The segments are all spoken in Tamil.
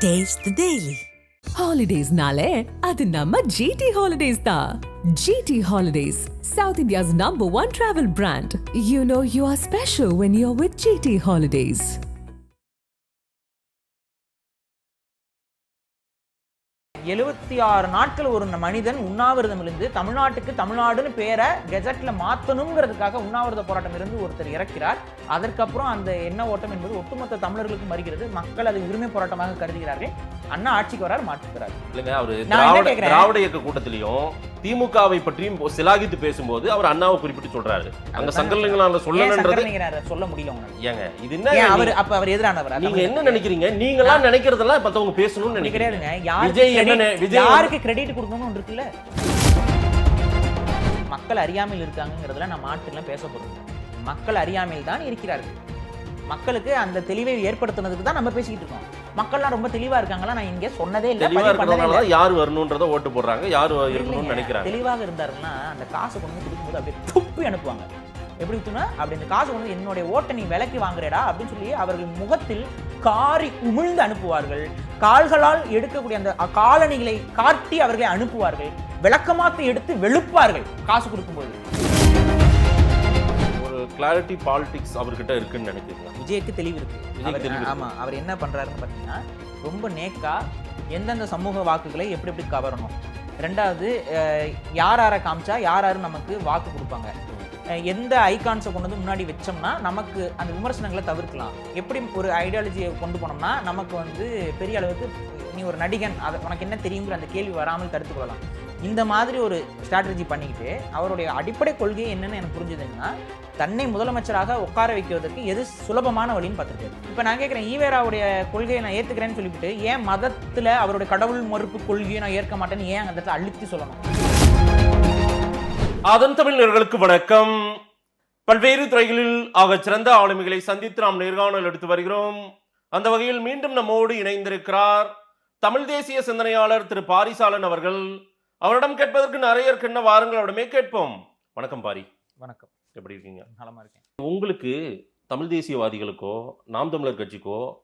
ಟೇಸ್ಟ್ ಡೈಲಿ ಹಾಲಿಡೇಸ್ ನಾಳೆ ಅದು ನಮ್ಮ G T holidays the G T holidays South India's number one travel brand you know you are special when you are with G T holidays எழுபத்தி ஆறு நாட்கள் ஒரு மனிதன் உண்ணாவிரதம் இருந்து தமிழ்நாட்டுக்கு தமிழ்நாடுன்னு பேரை கெஜெட்ல மாத்தணுங்கிறதுக்காக உண்ணாவிரத போராட்டம் இருந்து ஒருத்தர் இறக்கிறார். அதற்கப்புறம் அந்த எண்ண ஓட்டம் என்பது ஒட்டுமொத்த தமிழர்களுக்கும் வருகிறது. மக்கள் அதை உரிமை போராட்டமாக கருதுகிறார்கள். அண்ணா ஆட்சிக்கு வரார் இல்லைங்க அவரு திராவிட இயக்க கூட்டத்திலையும் திமுகவை பற்றியும் சிலாகித்து பேசும்போது அவர் அண்ணாவை குறிப்பிட்டு சொல்றாரு. அங்க சங்கரலிங்கனால சங்கரலிங்கனாரை சொல்ல முடியல உங்களுக்கு ஏங்க இது என்ன அவர் நீங்க- அப்ப அவர் எதிரானவர்? நீங்க என்ன நினைக்கிறீங்க? நீங்களாம் நினைக்கிறதெல்லாம் மத்தவங்க பேசணும்னு யாருக்கு விஜய் என்ன credit- விஜய் யாருக்கு கிரெடிட் கொடுக்கணும்னு ஒன்று இருக்குல்ல? மக்கள் அறியாமையில் இருக்காங்கிறதுல நான் மாற்றுலாம் பேச போறது மக்கள் அறியாமையில் தான் இருக்கிறார்கள். மக்களுக்கு அந்த தெளிவை ஏற்படுத்துனதுக்கு தான் நம்ம பேசிக்கிட்டு இருக்கோம். மக்கள்லாம் ரொம்ப தெளிவா இருக்காங்களா? நான் இங்க சொன்னதே இல்ல யார் வரணும்ன்றத ஓட்டு போடுறாங்க யார் இருக்கணும்னு. நினைக்கிறாங்க. தெளிவாக இருந்தாருன்னா அந்த காசை கொண்டு வந்து கொடுக்கும்போது அப்படியே துப்பி அனுப்புவாங்க. எப்படி வித்துனா அப்படி இந்த காசு கொண்டு வந்து என்னுடைய ஓட்டை நீ விலைக்கு வாங்குறேடா அப்படின்னு சொல்லி அவர்கள் முகத்தில் காரி உமிழ்ந்து அனுப்புவார்கள். கால்களால் எடுக்கக்கூடிய அந்த காலணிகளை காட்டி அவர்களை அனுப்புவார்கள். விளக்கமாத்து எடுத்து வெளுப்பார்கள் காசு கொடுக்கும்போது. ஒரு கிளாரிட்டி பாலிடிக்ஸ் அவர்கிட்ட இருக்குன்னு நினைக்கிறீங்க விஜய்க்கு தெளிவு இருக்கு. விஜய்க்கு அவர் என்ன பண்றாருன்னு பார்த்தீங்கன்னா ரொம்ப நேக்கா எந்தெந்த சமூக வாக்குகளை எப்படி எப்படி கவரணும். ரெண்டாவது யார் யாரை காமிச்சா யார் யாரு நமக்கு வாக்கு கொடுப்பாங்க. எந்த ஐகான்ஸை கொண்டு வந்து முன்னாடி வச்சோம்னா நமக்கு அந்த விமர்சனங்களை தவிர்க்கலாம். எப்படி ஒரு ஐடியாலஜியை கொண்டு போனோம்னா நமக்கு வந்து பெரிய அளவுக்கு நீ ஒரு நடிகன் அதை உனக்கு என்ன தெரியுங்கிற அந்த கேள்வி வராமல் தடுத்து கொள்ளலாம். இந்த மாதிரி ஒரு ஸ்ட்ராட்டஜி பண்ணிக்கிட்டு அவருடைய அடிப்படை கொள்கை என்னென்னு எனக்கு புரிஞ்சுதுன்னா தன்னை முதலமைச்சராக உட்கார வைக்கிறதுக்கு எது சுலபமான வழின்னு பார்த்துருக்காரு இப்போ நான் கேட்குறேன் ஈவேராவுடைய கொள்கையை நான் ஏற்றுக்கிறேன்னு சொல்லிவிட்டு ஏன் மதத்தில் அவருடைய கடவுள் மறுப்பு கொள்கையை நான் ஏற்க மாட்டேன்னு ஏன் அந்த இடத்துல அழுத்தி சொல்லணும்? அதன் தமிழர்களுக்கு வணக்கம். பல்வேறு துறைகளில் ஆகச் சிறந்த ஆளுமைகளை சந்தித்து நாம் நேர்காணல் எடுத்து வருகிறோம். அந்த வகையில் மீண்டும் நம்மோடு இணைந்திருக்கிறார் தமிழ் தேசிய சிந்தனையாளர் திரு பாரிசாலன் அவர்கள். அவரிடம் கேட்பதற்கு நிறைய இருக்கின்ற வாருங்கள் அவரிடமே கேட்போம். வணக்கம் பாரி. வணக்கம். எப்படி இருக்கீங்க? நலமா இருக்கேன். உங்களுக்கு தமிழ் தேசியவாதிகளுக்கோ நாம் தமிழர் கட்சிக்கோ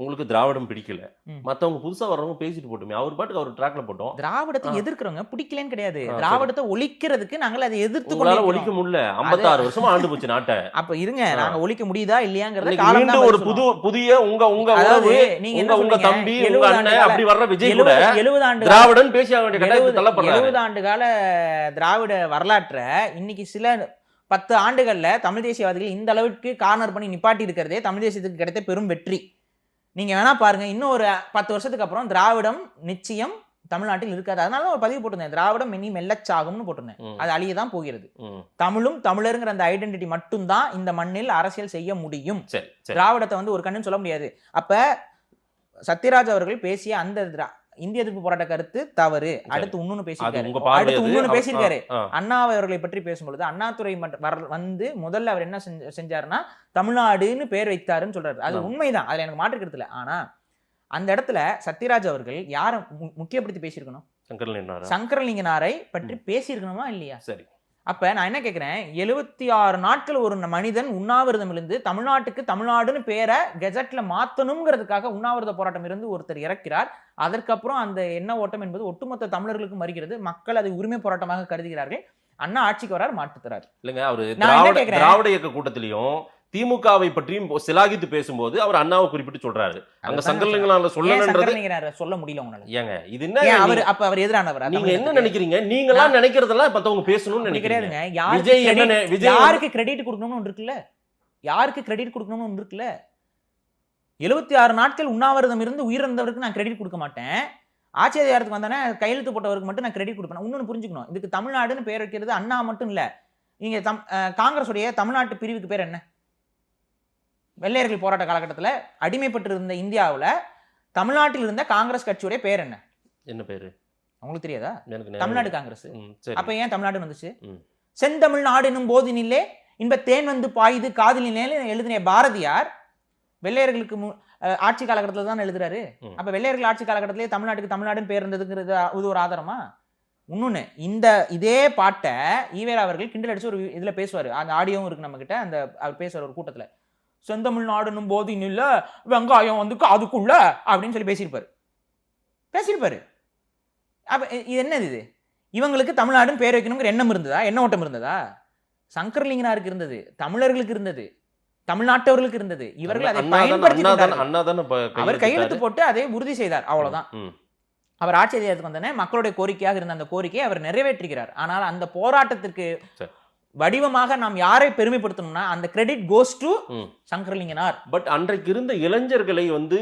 உங்களுக்கு திராவிடம் பிடிக்கல. மத்தவங்க புதுசா வர்றவங்க பேசிட்டு போட்டுமே அவர் பாட்டுக்கு அவர் ட்ராக்ல போட்டோம் திராவிடத்தை. எதிர்க்கிறவங்க பிடிக்கலன்னு கிடையாது. திராவிடத்தை ஒழிக்கிறதுக்கு நாங்கள் அதை எதிர்த்து கொண்டிருக்கிறோம். ஒழிக்க முடியல 56 வருஷமா ஆண்டு போச்சு நாட்டை அப்ப இருங்க. நாங்க ஒழிக்க முடியுதா இல்லையாங்கிறத ஒரு புது புதிய உங்க உங்க உறவு நீங்க உங்க? தம்பி உங்க 70 அண்ணன் அப்படி வர்ற விஜய் கூட எழுபது ஆண்டு திராவிடன் பேசி ஆக வேண்டிய கட்டாயத்துக்கு எழுபது தள்ளப்படுறாரு எழுபது ஆண்டு கால திராவிட வரலாற்றை இன்னைக்கு சில பத்து ஆண்டுகள்ல தமிழ் தேசியவாதிகள் இந்த அளவுக்கு கார்னர் பண்ணி நிப்பாட்டி இருக்கிறதே தமிழ் தேசியத்துக்கு கிடைத்த பெரும் வெற்றி நீங்க வேணா பாருங்க இன்னும் ஒரு பத்து வருஷத்துக்கு அப்புறம் திராவிடம் நிச்சயம் தமிழ்நாட்டில் இருக்காது. அதனால தான் ஒரு பதிவு போட்டிருந்தேன். திராவிடம் இனி மெல்லச்சாகும்னு போட்டிருந்தேன். அது அழிய தான் போகிறது. தமிழும் தமிழருங்கிற அந்த ஐடென்டிட்டி மட்டும்தான் இந்த மண்ணில் அரசியல் செய்ய முடியும். திராவிடத்தை வந்து ஒரு கண்ணுன்னு சொல்ல முடியாது. அப்ப சத்யராஜ் அவர்கள் பேசிய அந்த திரா- இந்திய எதிர்ப்பு போராட்ட கருத்து தவறு. அடுத்து இன்னொன்னு பேசியிருக்காரு. அடுத்து. இன்னொன்னு அண்ணா அவர்களை பற்றி பேசும்பொழுது அண்ணாதுரை வந்து முதல்ல அவர் என்ன செஞ்ச- செஞ்சாருன்னா தமிழ்நாடுன்னு பேர் வைத்தாருன்னு சொல்றாரு. அது. உண்மைதான். அதுல எனக்கு மாற்று கருத்து இல்ல. ஆனா அந்த இடத்துல சத்யராஜ் அவர்கள் யாரை முக்கியப்படுத்தி பேசியிருக்கணும்? சங்கரலிங்கனாரா? சங்கரலிங்கனாரை பற்றி பேசியிருக்கணுமா இல்லையா? சரி. அப்ப நான் என்ன கேட்கிறேன் எழுபத்தி ஆறு நாட்கள் ஒரு மனிதன் உண்ணாவிரதம் இருந்து தமிழ்நாட்டுக்கு தமிழ்நாடுன்னு பேரை கெஜெட்ல மாத்தணுங்கிறதுக்காக உண்ணாவிரத போராட்டம் இருந்து ஒருத்தர் இறக்கிறார். அதற்கப்புறம் அந்த எண்ண ஓட்டம் என்பது ஒட்டுமொத்த தமிழர்களுக்கும் வருகிறது. மக்கள் அதை உரிமை போராட்டமாக கருதுகிறார்கள். அண்ணா ஆட்சிக்கு வரார் மாட்டுகிறார் இல்லைங்க அவரு திராவிட இயக்க கூட்டத்திலையும் திமுகவை பற்றியும் சிலாகித்து பேசும்போது அவர் அண்ணாவை குறிப்பிட்டு சொல்றாரு. அங்க சங்கரலிங்கனால சொல்லணுன்றது சொல்ல முடியல உங்களால? ஏங்க இது என்ன அவர் நீங்க- அப்ப அவர் எதிரானவர்? நீங்க என்ன நினைக்கிறீங்க? நீங்களாம் நினைக்கிறதெல்லாம் மத்தவங்க பேசணும்னு நினைக்கிறீங்க. யாருக்கு கிரெடிட் கொடுக்கணும்னு ஒன்று இருக்குல்ல? யாருக்கு கிரெடிட் கொடுக்கணும்னு ஒன்று இருக்குல்ல? எழுபத்தி ஆறு நாட்கள் உண்ணாவிரதம் இருந்து உயிரிழந்தவருக்கு நான் கிரெடிட் கொடுக்க மாட்டேன். ஆட்சி அதிகாரத்துக்கு வந்தானே கையெழுத்து போட்டவருக்கு மட்டும் நான் கிரெடிட் கொடுப்பேன். இன்னொன்று புரிஞ்சுக்கணும். இதுக்கு தமிழ்நாடுன்னு பேர் வைக்கிறது அண்ணா மட்டும் இல்ல. நீங்க தம் காங்கிரஸுடைய தமிழ்நாட்டு பிரிவுக்கு பேர் என்ன? வெள்ளையர்கள் போராட்ட காலகட்டத்தில் அடிமைப்பட்டு இருந்த இந்தியாவுல தமிழ்நாட்டில் இருந்த காங்கிரஸ் கட்சியுடைய பேர் என்ன? என்ன பேரு? உங்களுக்கு தெரியாதா? தமிழ்நாடு. காங்கிரஸ். அப்ப ஏன் தமிழ்நாடு வந்துச்சு? ம். செந்தமிழ் நாடு என்னும் போதினிலே இன்ப தேன் வந்து பாயுது காதலினே எழுதின பாரதியார் வெள்ளையர்களுக்கு மு- ஆட்சி காலகட்டத்தில் தான் எழுதுறாரு. அப்ப வெள்ளையர்கள் ஆட்சி காலகட்டத்திலே தமிழ்நாட்டுக்கு தமிழ்நாடுன்னு பேர் இருந்ததுங்கிறது இது ஒரு ஆதாரமா? இன்னொன்னு இந்த இதே பாட்டை ஈவேரா அவர்கள் கிண்டல் அடிச்சு ஒரு இதுல பேசுவாரு. அந்த ஆடியோவும் இருக்கு நம்ம கிட்ட அந்த அவர் பேசுவார் ஒரு கூட்டத்துல. செந்தமிழ் நாடுன்னும் போதினில்ல வெங்காயம் வந்து அதுக்குள்ள அப்படின்னு சொல்லி பேசியிருப்பாரு. பேசியிருப்பாரு. அப்ப இது என்னது இது? இவங்களுக்கு தமிழ்நாடுன்னு பேர் வைக்கணுங்கிற எண்ணம் இருந்ததா? எண்ண ஓட்டம் இருந்ததா? சங்கரலிங்கனாருக்கு இருந்தது தமிழர்களுக்கு இருந்தது. தமிழ்நாட்டவர்களுக்கு இருந்தது. இவர்கள் அதை பயன்படுத்தி அவர் கையெழுத்து போட்டு அதை உறுதி செய்தார். அவ்வளவுதான். அவர் ஆட்சி அதிகாரத்துக்கு வந்தோடனே மக்களுடைய கோரிக்கையாக இருந்த அந்த கோரிக்கையை அவர் நிறைவேற்றுகிறார் ஆனால் அந்த போராட்டத்திற்கு. வடிவமாக நாம் யாரை பெருமைப்படுத்தணும்னா அந்த credit goes to. Sankaralinganar. But அன்றைக்கு இருந்த இளைஞர்களை வந்து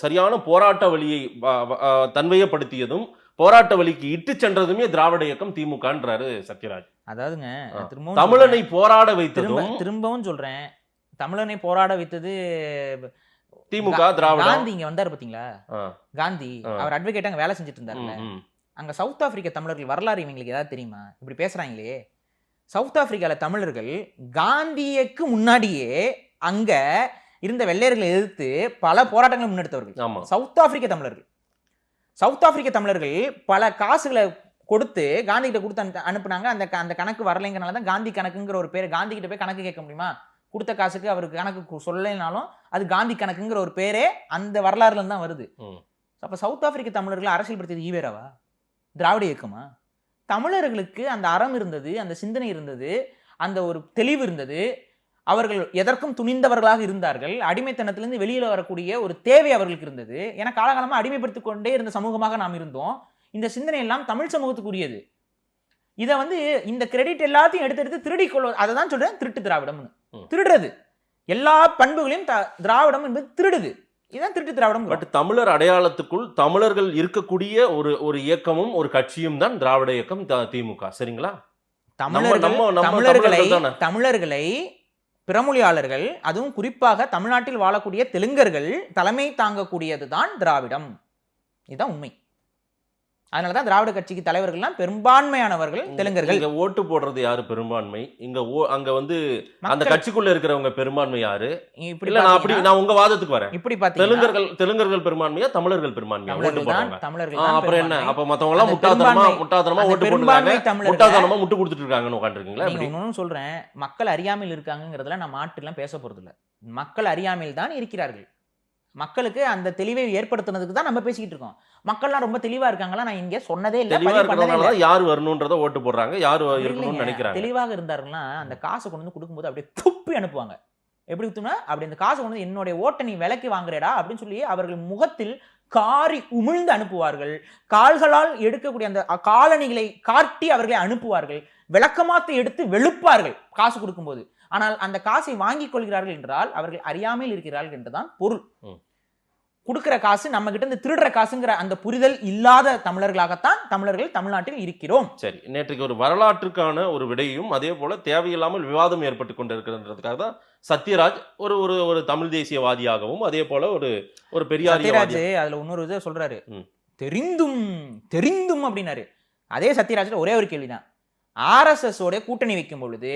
சரியான போராட்ட வழியை தன்வயப்படுத்தியதும் போராட்ட வழிக்கு இட்டு சென்றதுமே திராவிட இயக்கம் திமுகன்றாரு சத்யராஜ். அதாவதுங்க. திரும்பவும் தமிழனை போராட வைத்ததும் திரும்பவும் சொல்றேன். தமிழனை போராட வைத்தது திமுக திராவிடம். காந்தி இங்க வந்தாரு பாத்தீங்களா? காந்தி. அவர் அட்வொகேட் அங்க வேலை செஞ்சுட்டு இருந்தாருல்ல. அங்க சவுத் ஆப்பிரிக்க தமிழர்கள் வரலாறு இவங்களுக்கு ஏதாவது தெரியுமா? இப்படி பேசுறாங்களே. சவுத் ஆப்பிரிக்கால தமிழர்கள் காந்தியக்கு முன்னாடியே அங்க இருந்த வெள்ளையர்களை எதிர்த்து பல போராட்டங்களை முன்னெடுத்தவர்கள். சவுத் ஆப்பிரிக்க தமிழர்கள். சவுத் ஆப்பிரிக்க தமிழர்கள் பல காசுகளை கொடுத்து காந்தி கிட்ட கொடுத்து அனுப்பி- அனுப்புனாங்க. அந்த அந்த கணக்கு வரலைங்கிறனால தான் காந்தி கணக்குங்கிற ஒரு பேர் காந்தி கிட்ட போய் கணக்கு கேட்க முடியுமா? கொடுத்த காசுக்கு அவருக்கு கணக்கு சொல்லலைனாலும் அது காந்தி கணக்குங்கிற ஒரு பேரே அந்த வரலாறுல இருந்து தான் வருது. அப்ப சவுத் ஆப்பிரிக்க தமிழர்களை அரசியல்படுத்தியது ஈவேராவா திராவிட இயக்கமா? தமிழர்களுக்கு அந்த அறம் இருந்தது அந்த சிந்தனை இருந்தது அந்த ஒரு தெளிவு இருந்தது. அவர்கள் எதற்கும் துணிந்தவர்களாக இருந்தார்கள். அடிமைத்தனத்திலிருந்து வெளியில வரக்கூடிய ஒரு தேவை அவர்களுக்கு இருந்தது. ஏன்னா காலகாலமா அடிமைப்படுத்திக் கொண்டே இருந்த சமூகமாக நாம் இருந்தோம். இந்த சிந்தனை எல்லாம் தமிழ் சமூகத்துக்குரியது. இதை வந்து இந்த கிரெடிட் எல்லாத்தையும் எடுத்து எடுத்து திருடி கொள்வது அதை தான் சொல்றேன் திருட்டு திராவிடம்னு. திருடுறது. எல்லா பண்புகளையும் திராவிடம் என்பது திருடுது. இதுதான் திருட்டு திராவிடம் பட் தமிழர் அடையாளத்துக்குள் தமிழர்கள் இருக்கக்கூடிய ஒரு ஒரு இயக்கமும் ஒரு கட்சியும் தான் திராவிட இயக்கம் திமுக. சரிங்களா? தமிழர்கள். தமிழர்களை பிறமொழியாளர்கள் அதுவும் குறிப்பாக தமிழ்நாட்டில் வாழக்கூடிய தெலுங்கர்கள் தலைமை தாங்கக்கூடியது தான் திராவிடம். இதுதான் உண்மை. அதனாலதான் திராவிட கட்சிக்கு தலைவர்கள்லாம் பெரும்பான்மையானவர்கள் தெலுங்கர்கள். இங்க ஓட்டு போடுறது யாரு பெரும்பான்மை? இங்க ஓ- அங்க வந்து அந்த கட்சிக்குள்ள இருக்கிறவங்க பெரும்பான்மை யாரு? இப்படி நான் அப்படி நான் உங்க வாதத்துக்கு வரேன். இப்படி பாத்தீங்கன்னா தெலுங்கர்கள் தெலுங்கர்கள் பெரும்பான்மையா தமிழர்கள் பெரும்பான்மையா? ஓட்டு தான் போடுறாங்க தமிழர்கள் தான் அப்புறம் என்ன. அப்ப மத்தவங்க எல்லாம் முட்டாதனமா அந்த ஓட்டு போடுறாங்க. முட்டாதனமா முட்டு கொடுத்துட்டு இருக்காங்கன்னு உட்காந்துருக்கீங்களா ஒன்னும் சொல்றேன். மக்கள் அறியாமையில் இருக்காங்கிறதுல நான் மாற்றுலாம் பேச போறது இல்ல மக்கள் அறியாமையில் தான் இருக்கிறார்கள். மக்களுக்கு அந்த தெளிவை ஏற்படுத்துனதுக்கு தான் நம்ம பேசிக்கிட்டு இருக்கோம். மக்கள்லாம் ரொம்ப தெளிவா இருக்காங்களா? நான் இங்க சொன்னதே இல்ல யார் வரணும்ன்றத ஓட்டு போடுறாங்க யார் இருக்கணும்னு. நினைக்கிறாங்க. தெளிவாக இருந்தாருன்னா அந்த காசை கொண்டு வந்து கொடுக்கும்போது அப்படியே துப்பி அனுப்புவாங்க. எப்படி குத்துனா அப்படி அந்த காசை கொண்டு வந்து என்னுடைய ஓட்டை நீ விலைக்கு வாங்குறேடா அப்படின்னு சொல்லி அவர்கள் முகத்தில் காரி உமிழ்ந்து அனுப்புவார்கள். கால்களால் எடுக்கக்கூடிய அந்த காலணிகளை காட்டி அவர்களை அனுப்புவார்கள். விளக்கமாத்தை எடுத்து வெளுப்பார்கள் காசு கொடுக்கும்போது. ஆனால் அந்த காசை வாங்கிக் கொள்கிறார்கள் என்றால் அவர்கள் அறியாமையில் இருக்கிறார்கள் என்றுதான் பொருள். கொடுக்கிற காசு நம்ம கிட்ட இருந்து திருடுற காசுங்கிற அந்த புரிதல் இல்லாத தமிழர்களாகத்தான் தமிழர்கள் தமிழ்நாட்டில் இருக்கிறோம். சரி நேற்றுக்கு ஒரு வரலாற்றுக்கான ஒரு விடையும் அதே போல தேவையில்லாமல் விவாதம் ஏற்பட்டு கொண்டிருக்கிறதுக்காக தான் சத்யராஜ் ஒரு ஒரு ஒரு தமிழ் தேசியவாதியாகவும் அதே போல ஒரு ஒரு சத்யராஜ் பெரியாரியவாதி அதுல இன்னொரு இதை சொல்றாரு. தெரிந்தும் தெரிந்தும் அப்படின்னாரு. அதே சத்யராஜ்ல ஒரே ஒரு கேள்விதான். ஆர்எஸ்எஸ் ஓட கூட்டணி வைக்கும் பொழுது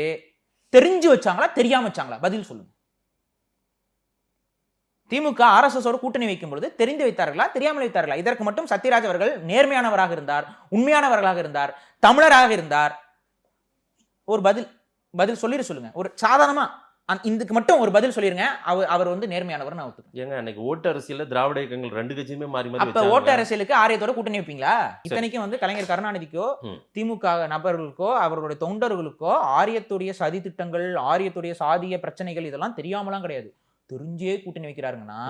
தெரிஞ்சு வச்சாங்களா? தெரியாம வச்சாங்களா? பதில் சொல்லுங்க. திமுக ஆர்எஸ்எஸ் கூட்டணி வைக்கும் பொழுது தெரிந்து வைத்தார்களா? தெரியாமல் வைத்தார்களா? இதற்கு மட்டும் சத்யராஜ் அவர்கள் நேர்மையானவராக இருந்தார் உண்மையானவர்களாக இருந்தார் தமிழராக இருந்தார். ஒரு பதில் பதில் சொல்லிட சொல்லுங்க. ஒரு சாதாரணமா இதுக்கு மட்டும் ஒரு பதில் சொல்லிருங்க. அவர் அவர் வந்து நேர்மையானவர் நான் ஒத்துக்கிறேன். ஏங்க அன்னைக்கு ஓட்டு அரசியல்ல திராவிட இயக்கங்கள் ரெண்டு கட்சியுமே மாறி மாறி அப்ப. ஓட்டு அரசியலுக்கு ஆரியத்தோட கூட்டணி வைப்பீங்களா? இத்தனைக்கும் வந்து கலைஞர் கருணாநிதிக்கோ. திமுக நபர்களுக்கோ அவர்களுடைய தொண்டர்களுக்கோ ஆரியத்துடைய சதி திட்டங்கள் ஆரியத்துடைய சாதிய பிரச்சனைகள் இதெல்லாம் தெரியாமலாம் கிடையாது. தெரிஞ்சே கூட்டணி வைக்கிறாருங்கன்னா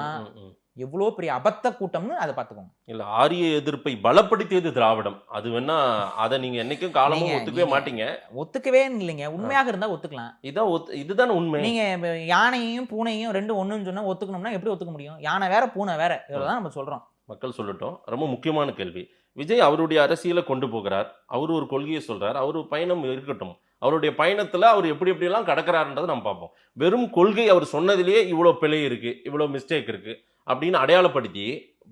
எவ்வளவு பெரிய அபத்த கூட்டம்னு அதை பார்த்துக்கோங்க. இல்ல ஆரிய எதிர்ப்பை பலப்படுத்தியது திராவிடம். அது வேணா அதை நீங்க என்னைக்கும் காலமும் ஒத்துக்கவே மாட்டீங்க. ஒத்துக்கவே இல்லைங்க. உண்மையாக இருந்தா ஒத்துக்கலாம். இதான் ஒத்து- இதுதான் உண்மை. நீங்க இப்ப யானையையும் பூனையும் ரெண்டும் ஒண்ணுன்னு சொன்னா ஒத்துக்கணும்னா எப்படி ஒத்துக்க முடியும்? யானை வேற பூனை வேற. இதெல்லாம் நம்ம சொல்றோம். மக்கள் சொல்லட்டும். ரொம்ப முக்கியமான கேள்வி. விஜய் அவருடைய அரசியலை கொண்டு போகிறார். அவர் ஒரு கொள்கையை சொல்றார். அவர் பயணம் இருக்கட்டும். அவருடைய பயணத்துல அவர் எப்படி எப்படியெல்லாம் கடக்கிறாருன்றதை நம்ம பார்ப்போம். வெறும் கொள்கை அவர் சொன்னதிலேயே இவ்வளோ பிழை இருக்கு இவ்வளோ மிஸ்டேக் இருக்கு. அப்படின்னு அடையாளப்படுத்தி